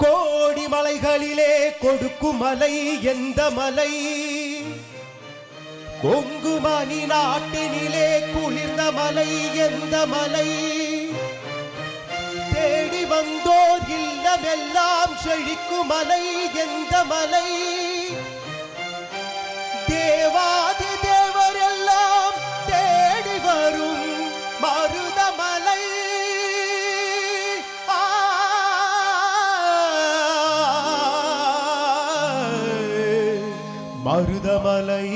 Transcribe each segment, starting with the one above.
கோடி மலைகளிலே கொடுக்கு மலை எந்த மலை? கொங்கு மணி நாட்டினிலே குளிர்ந்த மலை எந்த மலை? தேடி வந்தோர் இல்லமெல்லாம் செழிக்கும் எந்த மலை? தேவாதே மருதமலை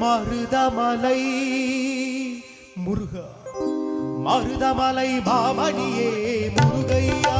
மருதமலை. முருகா மருதமலை மாமணியே முருகையா.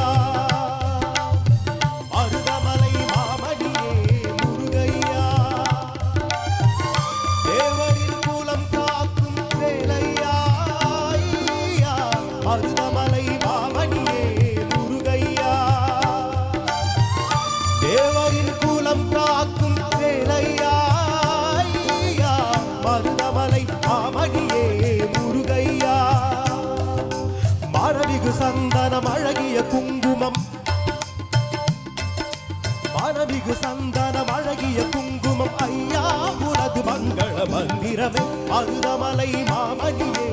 வானமிகு சந்தனம் அழகிய குங்குமம் ஐயா உனது மங்கள மந்திரமே. மருதமலை மாமணியே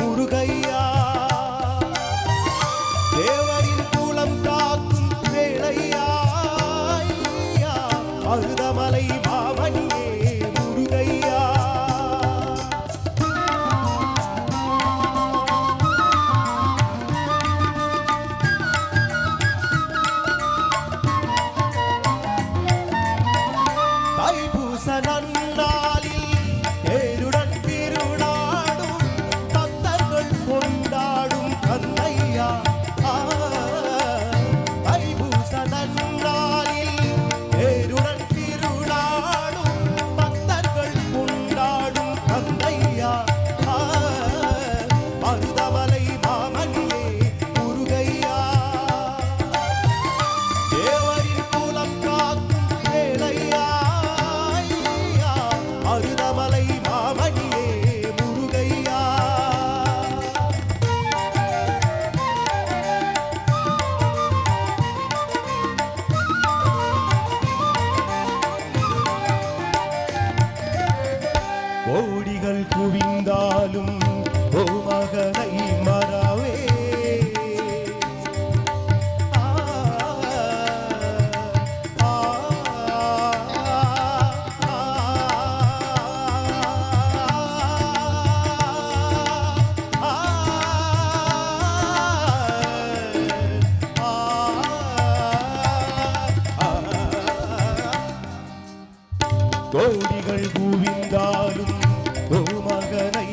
முருகையா. கோடிகள் கூவிந்தாலும் ஒரு மகனை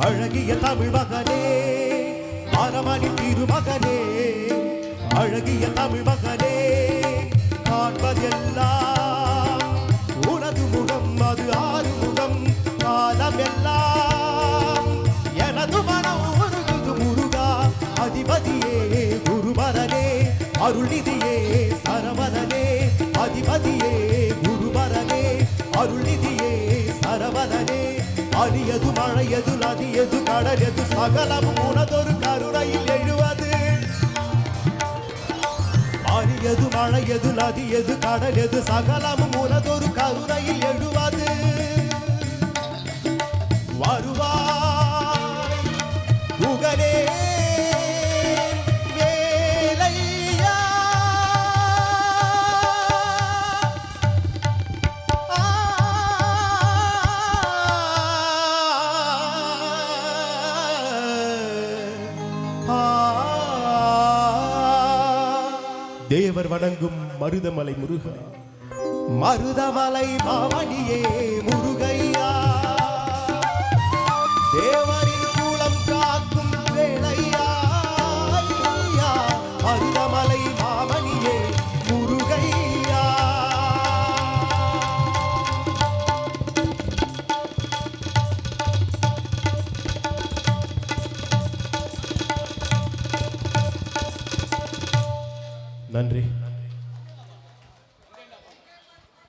அழகிய தமிழ் மகனே மரமணி திருமகனே அழகிய தமிழ் மகனே காண்பதெல்லாம் உனது முகம் அது ஆறு முகம் காலமெல்லாம். எனது மனம் உருகுது முருகா அதிபதியே குருபரனே அருள்நிதியே சரவணனே அதிபதியே குருபரனே அருள்நிதி அரியது மழையது நதியது கடலது சகலமும் உனதொரு கருணையில் எழுவது. அரியது மழையது நதியது கடலது சகலமும் உனதொரு கருணையில் எழுவது. வருவாய் புகழே. தேவர் வணங்கும் மருதமலை முருகா மருதமலை பவனியே முருகையா. Bandri.